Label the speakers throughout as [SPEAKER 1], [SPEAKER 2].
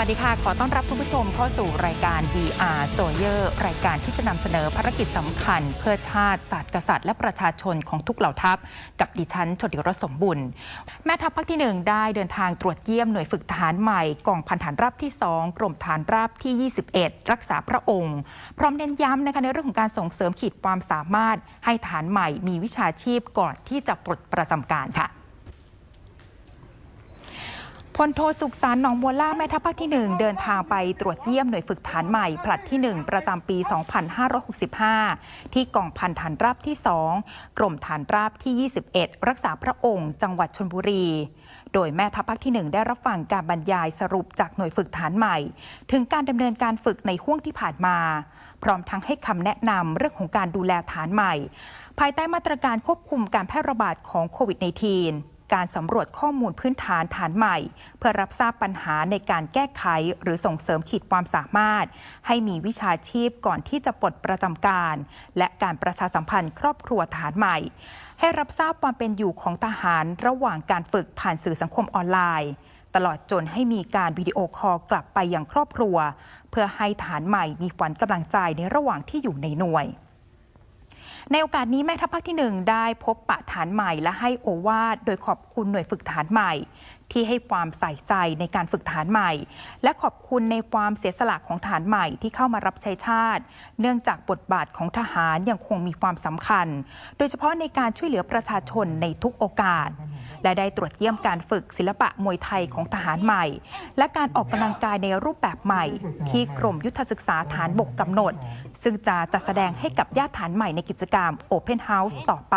[SPEAKER 1] สวัสดีค่ะ ขอต้อนรับคุณผู้ชมเข้าสู่รายการ VR s o y e r รายการที่จะนำเสนอภารกิจสำคัญ เพื่อชาติศาสตร์กษัตริย์และประชาชนของทุกเหล่าทัพ กับดิฉันชดิรสสมบุญ แม่ทัพภาคที่1ได้เดินทางตรวจเยี่ยมหน่วยฝึกทหารใหม่กองพันฐานราบที่ 2 กรมฐานราบที่ 21 รักษาพระองค์ พร้อมเน้นย้ำนะคะในเรื่องของการส่งเสริมขีดความสามารถ ให้ฐานใหม่มีวิชาชีพก่อนที่จะปลดประจำการค่ะ พลโทสุขสารหนองบัวล่าแม่ทัพภาคที่ 1 เดินทางไปตรวจเยี่ยมหน่วยฝึกฐานใหม่ผลัดที่ 1 ประจำปี 2565 ที่กองพันฐานราบที่ 2 กรมฐานราบที่ 21 รักษาพระองค์ จังหวัดชนบุรี โดยแม่ทัพภาคที่ 1 ได้รับฟังการบรรยายสรุปจากหน่วยฝึกฐานใหม่ ถึงการดำเนินการฝึกในห่วงที่ผ่านมา พร้อมทั้งให้คำแนะนำเรื่องของการดูแลฐานใหม่ ภายใต้มาตรการควบคุมการแพร่ระบาดของโควิด -19 การสำรวจข้อมูลพื้นฐานฐานใหม่ เพื่อรับทราบปัญหาในการแก้ไขหรือส่งเสริมขีดความสามารถ ให้มีวิชาชีพก่อนที่จะปลดประจำการ และการประชาสัมพันธ์ครอบครัวฐานใหม่ ให้รับทราบความเป็นอยู่ของทหารระหว่างการฝึกผ่านสื่อสังคมออนไลน์ ตลอดจนให้มีการวิดีโอคอลกลับไปยังครอบครัว เพื่อให้ฐานใหม่มีขวัญกำลังใจในระหว่างที่อยู่ในหน่วย ในโอกาสนี้แม่ทัพภาคที่ 1 ได้พบปะฐานใหม่และให้โอวาทโดยขอบคุณหน่วยฝึกฐานใหม่ ที่ให้ความใส่ใจในการฝึกฐานใหม่ และขอบคุณในความเสียสละของฐานใหม่ที่เข้ามารับใช้ชาติ เนื่องจากบทบาทของทหารยังคงมีความสำคัญ โดยเฉพาะในการช่วยเหลือประชาชนในทุกโอกาส และได้ตรวจเยี่ยมการฝึกศิลปะมวยไทยของทหารใหม่ และการออกกำลังกายในรูปแบบใหม่ ที่กรมยุทธศึกษาฐานบกกำหนด ซึ่งจะจัดแสดงให้กับญาติฐานใหม่ในกิจกรรม Open House ต่อไป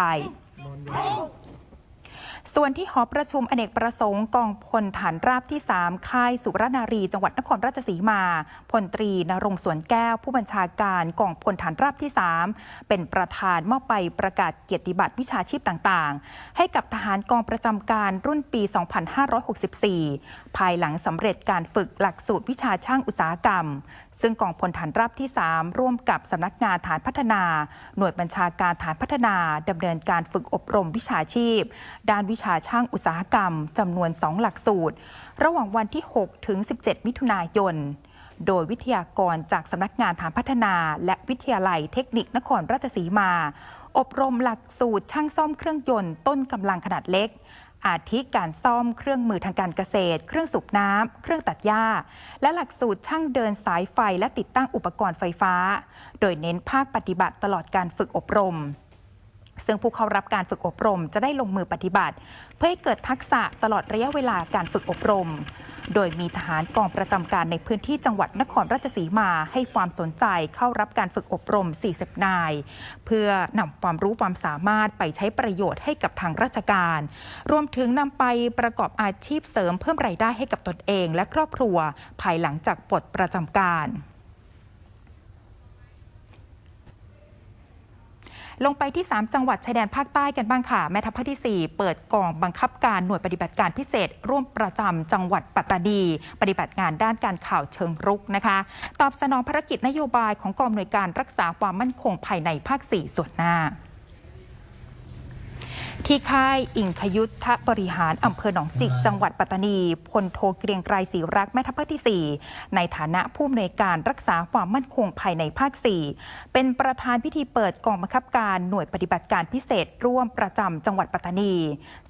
[SPEAKER 1] ส่วนที่หอประชุมอเนกประสงค์กองพลฐานราบที่ 3 ค่ายสุรนารี จังหวัดนครราชสีมา พลตรีนรงสวนแก้ว ผู้บัญชาการกองพลฐานราบที่ 3 เป็นประธานมอบไปประกาศเกียรติบัตรวิชาชีพต่างๆ ให้กับทหารกองประจำการรุ่นปี 2564 ภายหลังสำเร็จการฝึกหลักสูตรวิชาช่างอุตสาหกรรม ซึ่งกองพลฐานราบที่ 3 ร่วมกับสำนักงานฐานพัฒนา หน่วยบัญชาการฐานพัฒนาดำเนินการฝึกอบรมวิชาชีพ ด้านวิชาช่างอุตสาหกรรมจำนวน 2 หลักสูตร ระหว่างวันที่ 6 ถึง 17 มิถุนายน โดยวิทยากรจากสำนักงานฐานพัฒนา และวิทยาลัยเทคนิคนครราชสีมา อบรมหลักสูตรช่างซ่อมเครื่องยนต์ต้นกำลังขนาดเล็ก อาทิการซ่อมเครื่องมือทางการเกษตร เครื่องสูบน้ำเครื่องตัดหญ้า และหลักสูตรช่างเดินสายไฟและติดตั้งอุปกรณ์ไฟฟ้า โดยเน้นภาคปฏิบัติตลอดการฝึกอบรม ซึ่งผู้เข้ารับการฝึกอบรมจะได้ลงมือปฏิบัติ เพื่อให้เกิดทักษะตลอดระยะเวลาการฝึกอบรม โดยมีทหารกองประจำการในพื้นที่จังหวัดนครราชสีมาให้ความสนใจเข้ารับการฝึกอบรม 40 นาย เพื่อนำความรู้ความสามารถไปใช้ประโยชน์ให้กับทางราชการ รวมถึงนำไปประกอบอาชีพเสริมเพิ่มรายได้ให้กับตนเองและครอบครัว ภายหลังจากปลดประจำการ ลงไปที่ 3 จังหวัดชายแดนภาคใต้กันบ้างค่ะ แม่ทัพภาคที่ 4 เปิดกองบังคับการหน่วยปฏิบัติการพิเศษ ร่วมประจำจังหวัดปัตตานี ปฏิบัติงานด้านการข่าวเชิงรุกนะคะ ตอบสนองภารกิจนโยบายของกองหน่วยการรักษาความมั่นคงภายในภาค 4 ส่วนหน้า ที่ค่ายอิงคยุทธบริหารอำเภอหนองจิก จังหวัดปัตตานีพลโทเกรียงไกรศรีรักแม่ทัพภาคที่ 4 ในฐานะผู้อำนวยการรักษาความมั่นคงภายในภาค 4 เป็นประธานพิธีเปิดกองบังคับการหน่วยปฏิบัติการพิเศษร่วมประจำจังหวัดปัตตานี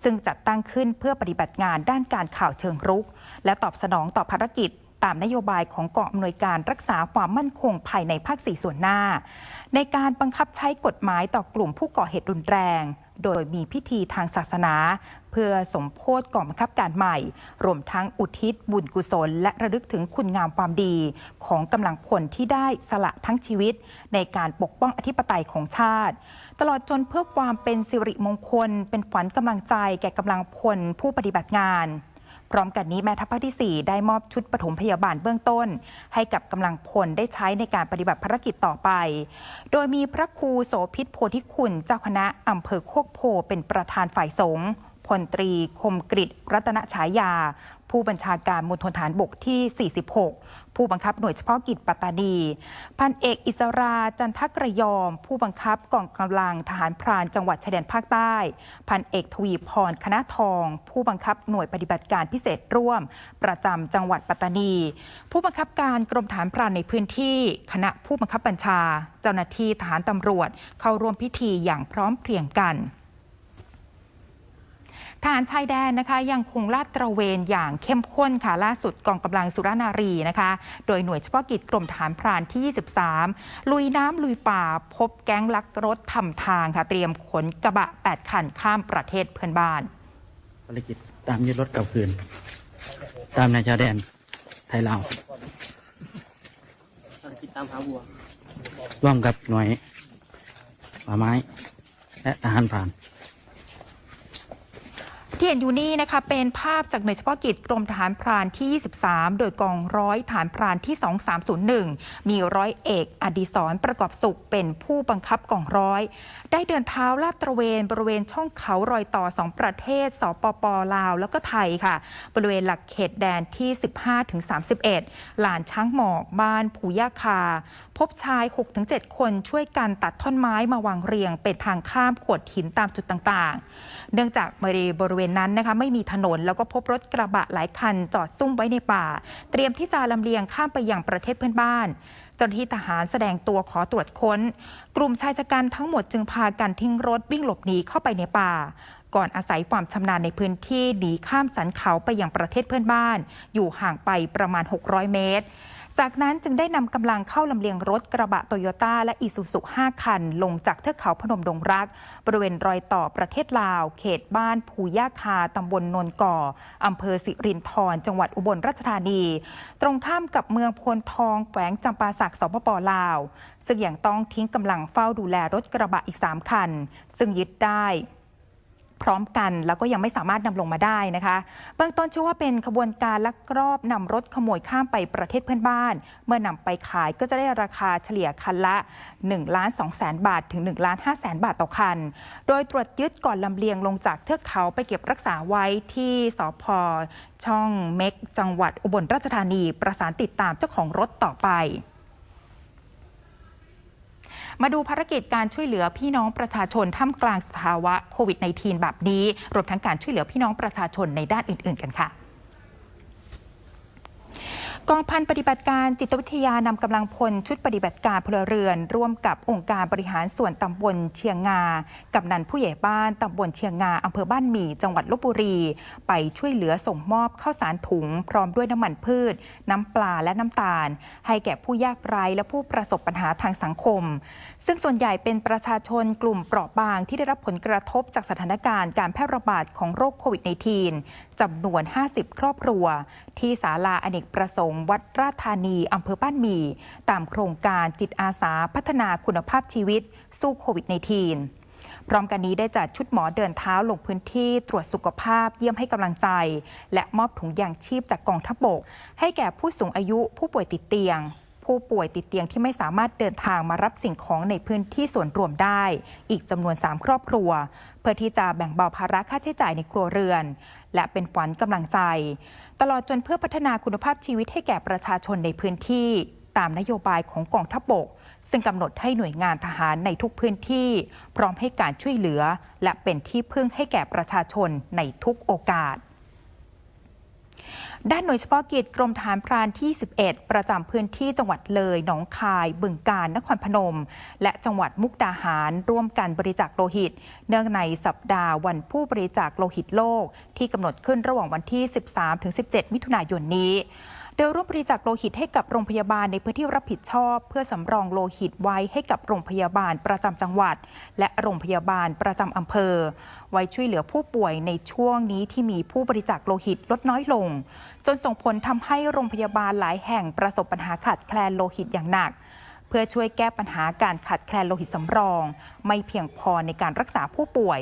[SPEAKER 1] ซึ่งจัดตั้งขึ้นเพื่อปฏิบัติงานด้านการข่าวเชิงรุก และตอบสนองต่อภารกิจตามนโยบายของกองอำนวยการรักษาความมั่นคงภายในภาค 4 ส่วนหน้า ในการบังคับใช้กฎหมายต่อกลุ่มผู้ก่อเหตุรุนแรง โดยมีพิธีทางศาสนา เพื่อสมโพธิกองบังคับการใหม่ รวมทั้งอุทิศบุญกุศล และระลึกถึงคุณงามความดี ของกำลังพลที่ได้สละทั้งชีวิต ในการปกป้องอธิปไตยของชาติ ตลอดจนเพื่อความเป็นสิริมงคล เป็นขวัญกำลังใจแก่กำลังพลผู้ปฏิบัติงาน พร้อมกันนี้แม่ทัพภาคที่ 4 ได้มอบชุดปฐมพยาบาลเบื้องต้น ให้กับกำลังพลได้ใช้ในการปฏิบัติภารกิจต่อไป โดยมีพระครูโสพิษโพธิคุณเจ้าคณะอำเภอโคกโพเป็นประธานฝ่ายสงฆ์ ลตรีคมกริตรัตนฉายา ผู้บัญชาการมณฑลฐานบกที่ 46 ผู้บังคับหน่วยเฉพาะกิจปัตตานี พันเอกอิสราจันทกระยอม ผู้บังคับกองกำลังทหารพรานจังหวัดชายแดนภาคใต้ พันเอกทวีพรคณะทอง ผู้บังคับหน่วยปฏิบัติการพิเศษร่วม ประจำจังหวัดปัตตานี ผู้บังคับการกรมฐานพรานในพื้นที่ คณะผู้บังคับบัญชา เจ้าหน้าที่ทหารตำรวจ เข้าร่วมพิธีอย่างพร้อมเพรียงกัน ทหารชายแดนนะคะยังคงลาดตระเวนอย่างเข้มข้นค่ะล่าสุดกองกำลังสุรนารีนะคะ โดยหน่วยเฉพาะกิจกรมทหารพรานที่ 23 ลุยน้ำลุยป่า พบแก๊งลักรถทำทางค่ะเตรียมขนกระบะ 8 คันข้ามประเทศเพื่อนบ้าน
[SPEAKER 2] ภารกิจตามยึดรถกลับคืน ตามในชายแดนไทยลาว
[SPEAKER 3] ภารกิจตามหาวัว
[SPEAKER 2] ร่วมกับหน่วยป่าไม้ และทหารผ่าน
[SPEAKER 1] ที่เห็นอยู่นี่นะคะเป็นภาพจากหน่วยเฉพาะกิจกรมทหารพรานที่ 23 โดยกองร้อยฐานพรานที่ 2301 มีร้อยเอกอดิศรประกอบสุขเป็นผู้บังคับกองร้อย ได้เดินเท้าลาดตระเวนบริเวณช่องเขารอยต่อสองประเทศ สปปลาว แล้วก็ไทยค่ะ บริเวณหลักเขตแดนที่ 15-31 หลานช้างหมอกบ้านผูย่าคา พบชาย 6-7 คนช่วยกันตัดท่อนไม้มาวางเรียง เป็นทางข้ามโขดหินตามจุดต่างๆ เนื่องจากบริเวณนั้นนะคะไม่มีถนนแล้วก็พบรถกระบะหลายคันจอดซุ่มไว้ในป่า เตรียมที่จะลำเลียงข้ามไปยังประเทศเพื่อนบ้านเจ้าหน้าที่ทหารแสดงตัวขอตรวจค้น กลุ่มชายชะกันทั้งหมดจึงพากันทิ้งรถวิ่งหลบหนีเข้าไปในป่า ก่อนอาศัยความชำนาญในพื้นที่หนีข้ามสันเขาไปยังประเทศเพื่อนบ้าน อยู่ห่างไปประมาณ 600 เมตร จากนั้นจึงได้นำกำลังเข้าลำเลียงรถกระบะโตโยต้าและอีซูซุ5คัน ลงจากเทือกเขาพนมดงรัก บริเวณรอยต่อประเทศลาว เขตบ้านผูย่าคาตำบลนนก่ออำเภอสิรินธรจังหวัดอุบลราชธานี ตรงข้ามกับเมืองพลทองแขวงจำปาสักสปปลาว ซึ่งยังต้องทิ้งกำลังเฝ้าดูแลรถกระบะอีก 3 คัน ซึ่งยึดได้ พร้อมกันแล้วก็ยังไม่สามารถนำลงมาได้นะคะ เบื้องต้นเชื่อว่าเป็นขบวนการลักลอบนำรถขโมยข้ามไปประเทศเพื่อนบ้าน เมื่อนำไปขายก็จะได้ราคาเฉลี่ยคันละ1ล้าน2แสนบาท ถึง1ล้าน5แสนบาทต่อคัน โดยตรวจยึดก่อนลำเลียงลงจากเทือกเขาไปเก็บรักษาไว้ที่สพช่องเม็ก จังหวัดอุบลราชธานี ประสานติดตามเจ้าของรถต่อไป มาดูภารกิจการช่วยเหลือพี่น้องประชาชนท่ามกลางสภาวะโควิด -19 แบบนี้ รวมทั้งการช่วยเหลือพี่น้องประชาชนในด้านอื่น ๆ กันค่ะ กองพันปฏิบัติการจิตวิทยานำกำลังพลชุดปฏิบัติการพลเรือน ร่วมกับองค์การบริหารส่วนตำบลเชียงงากำนันผู้ใหญ่บ้านตำบลเชียงงาอำเภอบ้านหมี่จังหวัดลบบุรี ไปช่วยเหลือส่งมอบข้าวสารถุง พร้อมด้วยน้ำมันพืช น้ำปลาและน้ำตาล ให้แก่ผู้ยากไร้และผู้ประสบปัญหาทางสังคม ซึ่งส่วนใหญ่เป็นประชาชนกลุ่มเปราะบางที่ได้รับผลกระทบจากสถานการณ์การแพร่ระบาดของโรคโควิด -19 จำนวน 50 ครอบครัว ที่ศาลาอเนกประสงค์วัดราชธานีอำเภอบ้านหมี่ ตามโครงการจิตอาสาพัฒนาคุณภาพชีวิต สู้โควิด -19 พร้อมกันนี้ได้จัดชุดหมอเดินเท้าลงพื้นที่ตรวจสุขภาพเยี่ยมให้กำลังใจ และมอบถุงยางชีพจากกองทัพบก ให้แก่ผู้สูงอายุผู้ป่วยติดเตียง ผู้ป่วยติดเตียงที่ไม่สามารถเดินทางมารับสิ่งของในพื้นที่ส่วนรวมได้ อีกจำนวน 3 ครอบครัว เพื่อที่จะแบ่งเบาภาระค่าใช้จ่ายในครัวเรือน และเป็นขวัญกำลังใจ ตลอดจนเพื่อพัฒนาคุณภาพชีวิตให้แก่ประชาชนในพื้นที่ ตามนโยบายของกองทัพบก ซึ่งกำหนดให้หน่วยงานทหารในทุกพื้นที่ พร้อมให้การช่วยเหลือ และเป็นที่พึ่งให้แก่ประชาชนในทุกโอกาส ด้านหน่วยเฉพาะกิจกรมฐานพรานที่ 11 ประจำพื้นที่จังหวัดเลย หนองคาย บึงกาฬนครพนม และจังหวัดมุกดาหาร ร่วมกันบริจาคโลหิต เนื่องในสัปดาห์วันผู้บริจาคโลหิตโลก ที่กำหนดขึ้นระหว่างวันที่ 13-17 มิถุนายนนี้ ดยร่วมบริจาคโลหิตให้กับโรงพยาบาลในพื้นที่รับผิดชอบ เพื่อสำรองโลหิตไว้ให้กับโรงพยาบาลประจำจังหวัด และโรงพยาบาลประจำอำเภอ ไว้ช่วยเหลือผู้ป่วยในช่วงนี้ที่มีผู้บริจาคโลหิตลดน้อยลง จนส่งผลทำให้โรงพยาบาลหลายแห่งประสบปัญหาขาดแคลนโลหิตอย่างหนัก เพื่อช่วยแก้ปัญหาการขาดแคลนโลหิตสำรอง ไม่เพียงพอในการรักษาผู้ป่วย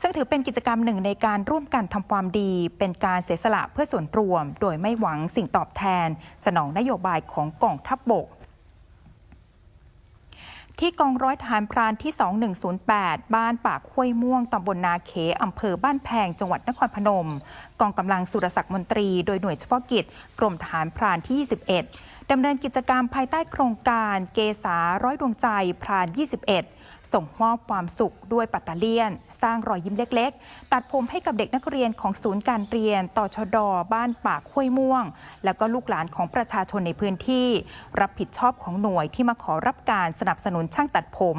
[SPEAKER 1] ซึ่งถือเป็นกิจกรรมหนึ่งในการร่วมกันทำความดี เป็นการเสียสละเพื่อส่วนรวม โดยไม่หวังสิ่งตอบแทน สนองนโยบายของกองทัพบบกที่กองร้อยทหารพรานที่ 2108 บ้านปากห้วยม่วง ตำบลนาเขอำเภอบ้านแพง จังหวัดนครพนม กองกำลังสุรศักดิ์มนตรี โดยหน่วยเฉพาะกิจ กรมทหารพรานที่ 21 ดำเนินกิจกรรมภายใต้โครงการเกษาร้อยดวงใจพราน 21 ส่งมอบความสุขด้วยปัตตาเลียน สร้างรอยยิ้มเล็ก ๆ ตัดผมให้กับเด็กนักเรียนของศูนย์การเรียนต่อชดบ้านปากห้วยม่วง แล้วก็ลูกหลานของประชาชนในพื้นที่ รับผิดชอบของหน่วยที่มาขอรับการสนับสนุนช่างตัดผม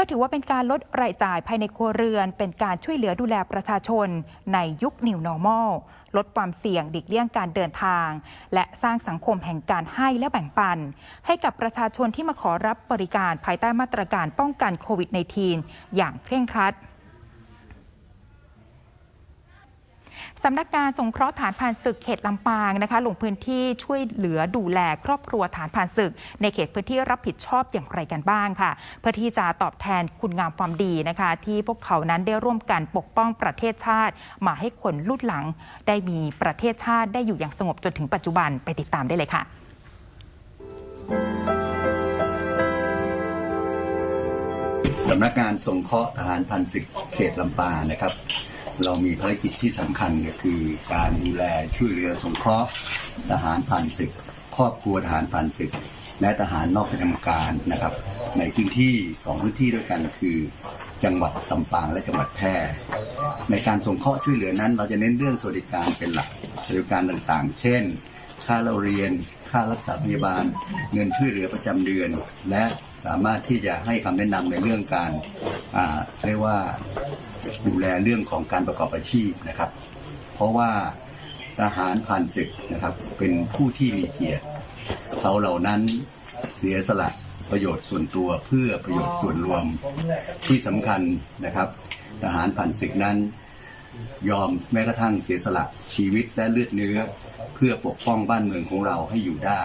[SPEAKER 1] พื่อถือว่าเป็นการลดรายจ่ายภายในครัวเรือน เป็นการช่วยเหลือดูแลประชาชน ในยุค New Normal ลดความเสี่ยงดิกเลี่ยงการเดินทาง และสร้างสังคมแห่งการให้และแบ่งปัน ให้กับประชาชนที่มาขอรับบริการภายใต้มาตรการป้องกันโควิด -19 อย่างเคร่งครัด สำนักงานสงเคราะห์ฐานผ่านศึกเขตลำปางนะคะ ลงพื้นที่ช่วยเหลือดูแลครอบครัวฐานผ่านศึก ในเขตพื้นที่รับผิดชอบอย่างไรกันบ้างค่ะ เพื่อที่จะตอบแทนคุณงามความดีนะคะ ที่พวกเขานั้นได้ร่วมกันปกป้องประเทศชาติ มาให้คนรุ่นหลัง ได้มีประเทศชาติได้อยู่อย่างสงบจนถึงปัจจุบันไปติดตามได้เลยค่ะ
[SPEAKER 3] สำนักงานสงเคราะห์ทหารพันศึกเขตลำปางนะครับ เรามีภารกิจที่สำคัญก็คือการดูแลช่วยเหลือสงเคราะห์ทหารพันศึก ครอบครัวทหารพันศึก และทหารนอกประจำการนะครับ ในพื้นที่สองพื้นที่ด้วยกันคือจังหวัดลำปางและจังหวัดแพร่ ในการสงเคราะห์ช่วยเหลือนั้น เราจะเน้นเรื่องสวัสดิการเป็นหลักสวัสดิการต่างๆ เช่น ค่าเราเรียน ค่ารักษาพยาบาล เงินช่วยเหลือประจำเดือน และ สามารถที่จะให้คำแนะนำในเรื่องการเรียกว่าดูแลเรื่องของการประกอบอาชีพนะครับ เพราะว่าทหารผ่านศึกนะครับ เป็นผู้ที่มีเกียรติเขาเหล่านั้นเสียสละประโยชน์ส่วนตัวเพื่อประโยชน์ส่วนรวมที่สำคัญนะครับ ทหารผ่านศึกนั้น ยอมแม้กระทั่งเสียสละชีวิตและเลือดเนื้อ เพื่อปกป้องบ้านเมืองของเราให้อยู่ได้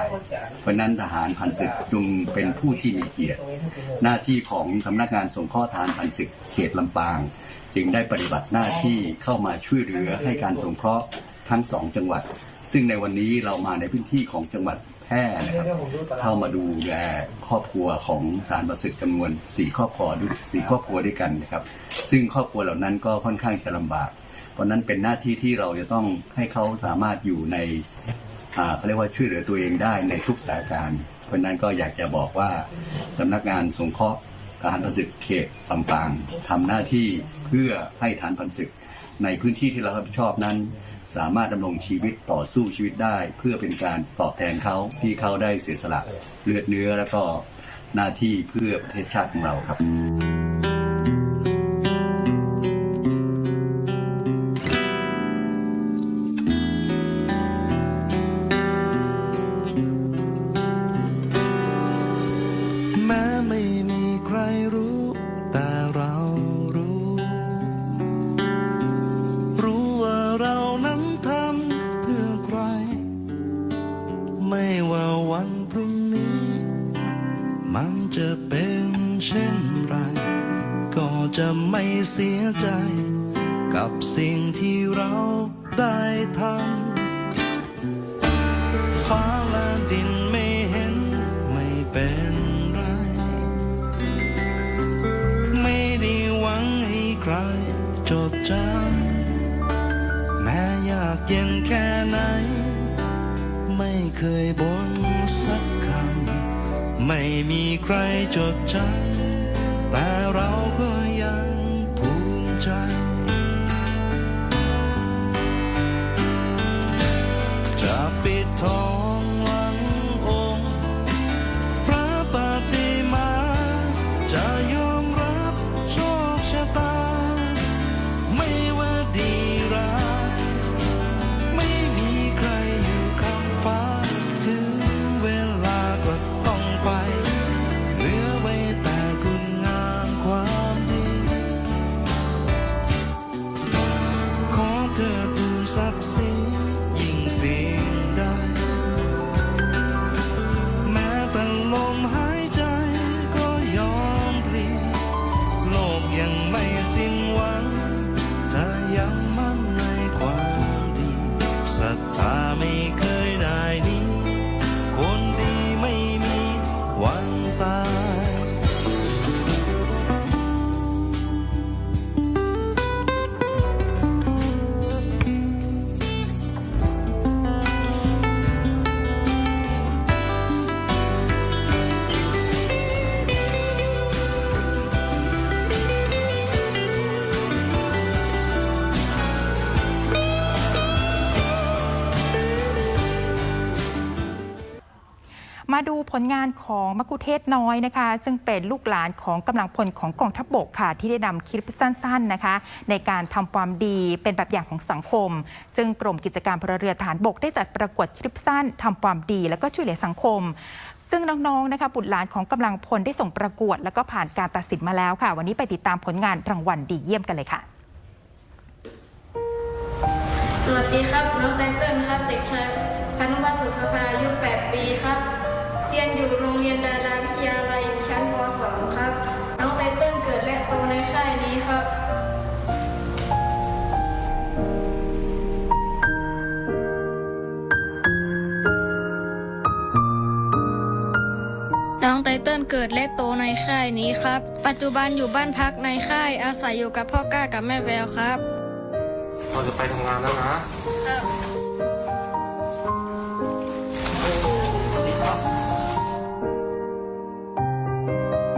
[SPEAKER 3] เพราะนั้นทหารพันศึกจึงเป็นผู้ที่มีเกียรติ หน้าที่ของสำนักงานสงเคราะห์ทหารพันศึกเขตลำปาง จึงได้ปฏิบัติหน้าที่เข้ามาช่วยเหลือให้การสงเคราะห์ทั้งสองจังหวัด ซึ่งในวันนี้เรามาในพื้นที่ของจังหวัดแพร่นะครับเข้ามาดูแลครอบครัวของทหารประศึกจำนวนสี่ครอบครัวด้วยสี่ครอบครัวด้วยกันนะครับ ซึ่งครอบครัวเหล่านั้นก็ค่อนข้างจะลำบาก เพราะนั้นเป็นหน้าที่ที่เราจะต้องให้เขาสามารถอยู่ในเขาเรียกว่าช่วยเหลือตัวเองได้ในทุกสถานการณ์เพราะฉะนั้นก็อยากจะบอกว่าสำนักงานสงเคราะห์ทหารพันศึกเขตลำปางทำหน้าที่เพื่อให้ฐานพันศึก ในพื้นที่ที่เรารับผิดชอบนั้น สามารถดำรงชีวิตต่อสู้ชีวิตได้ เพื่อเป็นการตอบแทนเขาที่เขาได้เสียสละเลือดเนื้อแล้วก็หน้าที่เพื่อประเทศชาติของเราครับ
[SPEAKER 4] เสียใจ กับสิ่งที่เราได้ทำฟ้าและดินไม่เห็นไม่เป็นไร ไม่ได้หวังให้ใครจดจำแม้ยากเย็นแค่ไหน ไม่เคยบ่นสักคำไม่มีใครจดจำแต่เรา มาดู
[SPEAKER 1] ผลงานของมกุเทศน้อยนะคะ ซึ่งเป็นลูกหลานของกำลังพลของกองทัพบกค่ะ ที่ได้นำคลิปสั้นๆนะคะ ในการทำความดีเป็นแบบอย่างของสังคม ซึ่งกรมกิจการพลเรือฐานบกได้จัดประกวดคลิปสั้นทำความดีแล้วก็ช่วยเหลือสังคมซึ่งน้องๆ นะคะบุตรหลานของกำลังพลได้ส่งประกวด แล้วก็ผ่านการตัดสินมาแล้วค่ะ วันนี้ไปติดตามผลงานรางวัลดีเยี่ยมกันเลยค่ะ
[SPEAKER 5] สวัสดีครับ น้องไตเติ้ลครับ เด็กชายพานุวัฒน์สุขสภาอายุ น้องไตเติ้ลเกิดและโตในค่ายนี้ครับ ปัจจุบันอยู่บ้านพักในค่าย อาศัยอยู่กับพ่อก้ากับแม่แววครับ
[SPEAKER 6] เราจะไปทำงานแล้วนะ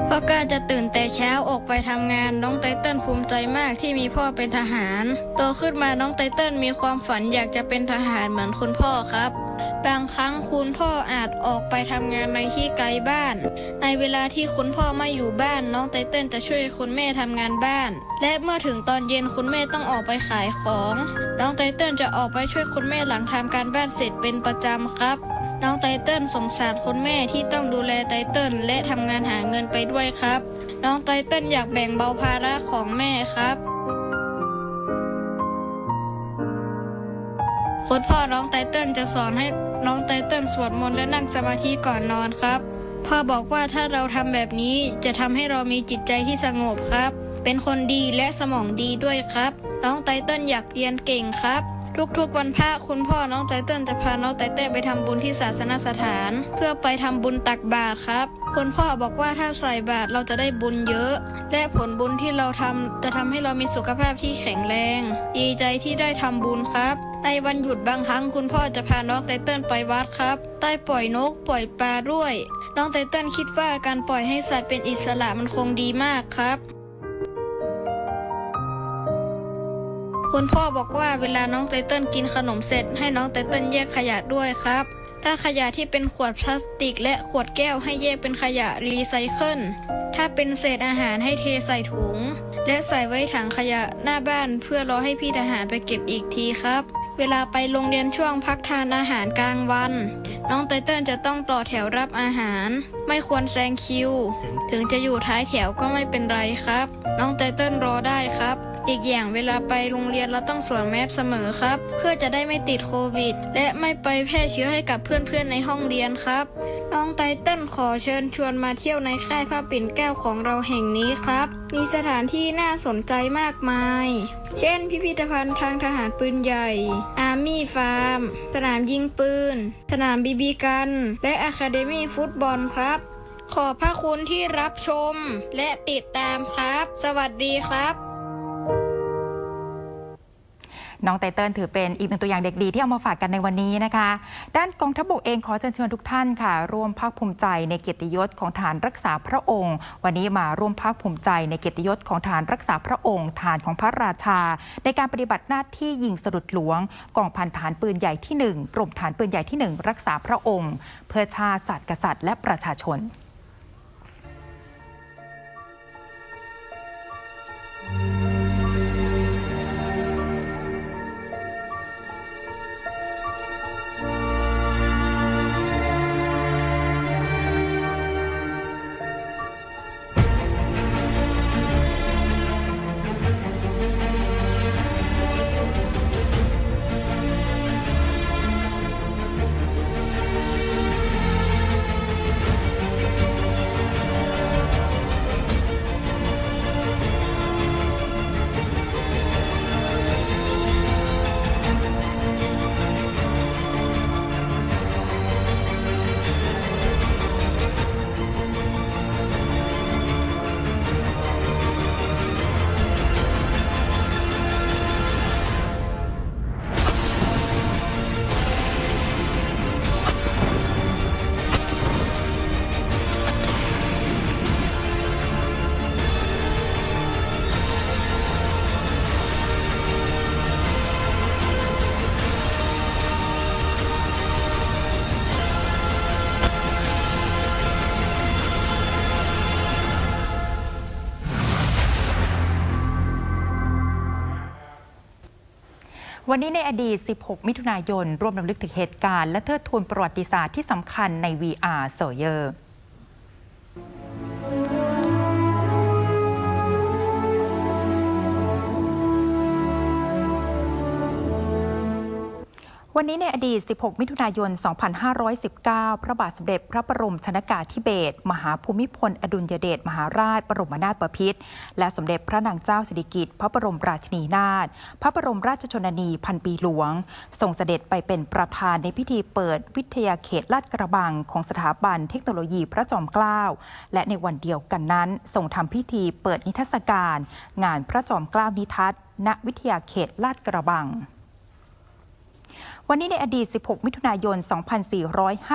[SPEAKER 5] พ่อก้าจะตื่นแต่เช้าออกไปทำงานน้องไตเติ้ลภูมิใจมากที่มีพ่อเป็นทหาร โตขึ้นมาน้องไตเติ้ลมีความฝันอยากจะเป็นทหารเหมือนคุณพ่อครับ บางครั้งคุณพ่ออาจออกไปทำงานในที่ไกลบ้าน ในเวลาที่คุณพ่อไม่อยู่บ้าน น้องไตเติ้ลจะช่วยคุณแม่ทำงานบ้าน และเมื่อถึงตอนเย็นคุณแม่ต้องออกไปขายของ น้องไตเติ้ลจะออกไปช่วยคุณแม่หลังทำการบ้านเสร็จเป็นประจำครับ น้องไตเติ้ลสงสารคุณแม่ที่ต้องดูแลไตเติ้ลและทำงานหาเงินไปด้วยครับ น้องไตเติ้ลอยากแบ่งเบาภาระของแม่ครับ คุณพ่อน้องไตเติ้ลจะสอนให้น้องไตเติ้ลสวดมนต์และนั่งสมาธิก่อนนอนครับ พ่อบอกว่าถ้าเราทำแบบนี้จะทำให้เรามีจิตใจที่สงบครับ เป็นคนดีและสมองดีด้วยครับ น้องไตเติ้ลอยากเรียนเก่งครับ ทุกๆวันพระคุณพ่อน้องไตเติ้ลจะพาน้องไตเติ้ลไปทำบุญที่ศาสนสถาน เพื่อไปทำบุญตักบาตรครับคุณพ่อบอกว่าถ้าใส่บาตรเราจะได้บุญเยอะ และผลบุญที่เราทำจะทำให้เรามีสุขภาพที่แข็งแรง ดีใจที่ได้ทำบุญครับ ในวันหยุดบางครั้งคุณพ่อจะพาน้องไตเติ้ลไปวัดครับ ได้ปล่อยนกปล่อยปลาด้วย น้องไตเติ้ลคิดว่าการปล่อยให้สัตว์เป็นอิสระมันคงดีมากครับ คุณพ่อบอกว่าเวลาน้องไตเติ้ลกินขนมเสร็จ ให้น้องไตเติ้ลแยกขยะด้วยครับ ถ้าขยะที่เป็นขวดพลาสติก และขวดแก้วให้แยกเป็นขยะรีไซเคิล ถ้าเป็นเศษอาหารให้เทใส่ถุงและใส่ไว้ถังขยะหน้าบ้านเพื่อรอให้พี่ทหารไปเก็บอีกทีครับ เวลาไปโรงเรียนช่วงพักทานอาหารกลางวัน น้องไตเติ้ลจะต้องต่อแถวรับอาหาร ไม่ควรแซงคิว ถึงจะอยู่ท้ายแถวก็ไม่เป็นไรครับ น้องไตเติ้ลรอได้ครับ อีกอย่างเวลาไปโรงเรียนเราต้องสวมแมสเสมอครับ เพื่อจะได้ไม่ติดโควิด และไม่ไปแพร่เชื้อให้กับเพื่อนๆในห้องเรียนครับน้องไตเติ้ลขอเชิญชวนมาเที่ยวในค่ายผ้าปิ่นแก้วของเราแห่งนี้ครับ มีสถานที่น่าสนใจมากมาย เช่น พิพิธภัณฑ์ทางทหารปืนใหญ่ อาร์มี่ฟาร์ม สนามยิงปืน สนามบีบีกัน และอะคาเดมี่ฟุตบอลครับ ขอบพระคุณที่รับชมและติดตามครับ สวัสดีครับ
[SPEAKER 1] น้องไตเติ้ลถือเป็นอีกหนึ่งตัวอย่างเด็กดีที่เอามาฝากกันในวันนี้นะคะ ด้านกองทัพบกเองขอเชิญชวนทุกท่านค่ะ ร่วมภาคภูมิใจในเกียรติยศของฐานรักษาพระองค์ วันนี้มาร่วมภาคภูมิใจในเกียรติยศของฐานรักษาพระองค์ ฐานของพระราชา ในการปฏิบัติหน้าที่ยิงสลุดหลวงกองพันฐานปืนใหญ่ที่หนึ่งกรมฐานปืนใหญ่ที่หนึ่งรักษาพระองค์ เพื่อชาติศาสตร์กษัตริย์และประชาชน วันนี้ในอดีต 16 มิถุนายน ร่วมรำลึกถึงเหตุการณ์และเทิดทูนประวัติศาสตร์ที่สำคัญใน VR โซเยอร์ วันนี้ในอดีต 16 มิถุนายน 2519 พระบาทสมเด็จพระบรมชนากาธิเบศรมหาภูมิพล อดุลยเดชมหาราช บรมนาถบพิตรและสมเด็จพระนางเจ้าสิริกิติ์พระบรมราชินีนาถพระบรมราชชนนีพันปีหลวง ทรงเสด็จไปเป็นประธานในพิธีเปิดวิทยาเขตลาดกระบังของสถาบันเทคโนโลยีพระจอมเกล้าและในวันเดียวกันนั้นทรงทำพิธีเปิดนิทรรศการ งานพระจอมเกล้านิทัศน์ณวิทยาเขตลาดกระบัง วันนี้ในอดีต 16 มิถุนายน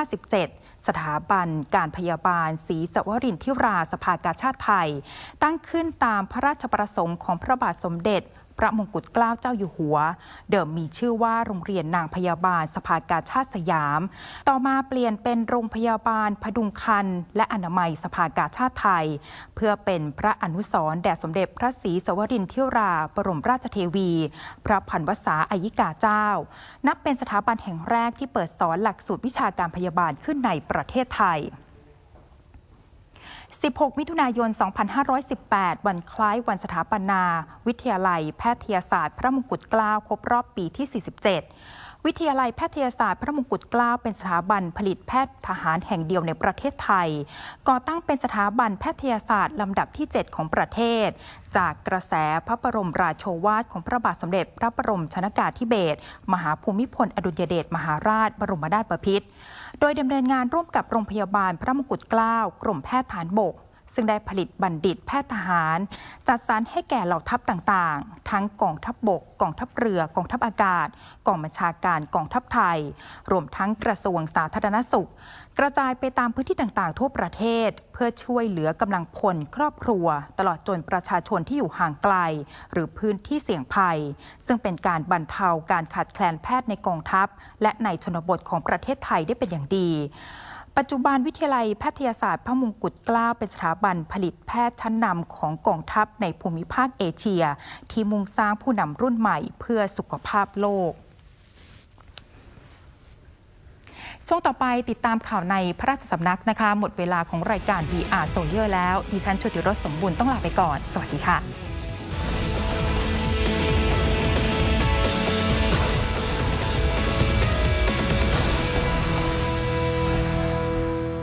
[SPEAKER 1] 2457 สถาบันการพยาบาลศรีสวรินทิราสภากาชาติไทย ตั้งขึ้นตามพระราชประสงค์ของพระบาทสมเด็จ ระมงกุฎเกล้าเจ้าอยู่หัว เดิมมีชื่อว่าโรงเรียนนางพยาบาลสภากาชาติสยาม ต่อมาเปลี่ยนเป็นโรงพยาบาลพดุงคัน และอนามัยสภากาชาติไทย เพื่อเป็นพระอนุสรณ์แด่สมเด็จพระศรีสวรินทิรา บรมราชเทวี พระพันวษาอายิกาเจ้า นับเป็นสถาบันแห่งแรกที่เปิดสอนหลักสูตรวิชาการพยาบาลขึ้นในประเทศไทย 16 มิถุนายน 2518 วันคล้ายวันสถาปนา วิทยาลัย แพทยศาสตร์ พระมงกุฎเกล้าครบรอบปีที่ 47 วิทยาลัยแพทยศาสตร์พระมงกุฎเกล้าเป็นสถาบันผลิตแพทย์ทหารแห่งเดียวในประเทศไทย ก่อตั้งเป็นสถาบันแพทยศาสตร์ลำดับที่ 7 ของประเทศ จากกระแสพระบรมราโชวาทของพระบาทสมเด็จ พระบรมชนากาธิเบศรมหาภูมิพลอดุลยเดชมหาราช บรมนาถบพิตรโดยดำเนินงานร่วมกับโรงพยาบาลพระมงกุฎเกล้ากรมแพทย์ฐานบก ซึ่งได้ผลิตบัณฑิตแพทย์ทหาร จัดสรรให้แก่เหล่าทัพต่างๆ ทั้งกองทัพบบก กองทัพเรือ กองทัพอากาศ กองบัญชาการกองทัพไทย รวมทั้งกระทรวงสาธารณสุข กระจายไปตามพื้นที่ต่างๆ ทั่วประเทศ เพื่อช่วยเหลือกำลังพลครอบครัว ตลอดจนประชาชนที่อยู่ห่างไกล หรือพื้นที่เสี่ยงภัย ซึ่งเป็นการบรรเทาการขาดแคลนแพทย์ในกองทัพ และในชนบทของประเทศไทยได้เป็นอย่างดี ปัจจุบันวิทยาลัยแพทยศาสตร์พระมงกุฎเกล้าเป็นสถาบันผลิตแพทย์ชั้นนำของกองทัพในภูมิภาคเอเชีย ที่มุ่งสร้างผู้นำรุ่นใหม่เพื่อสุขภาพโลกช่วงต่อไปติดตามข่าวในพระราชสำนักนะคะ หมดเวลาของรายการ VR โซเยอร์แล้ว ดิฉันชุติรสสมบูรณ์ต้องลาไปก่อน สวัสดีค่ะ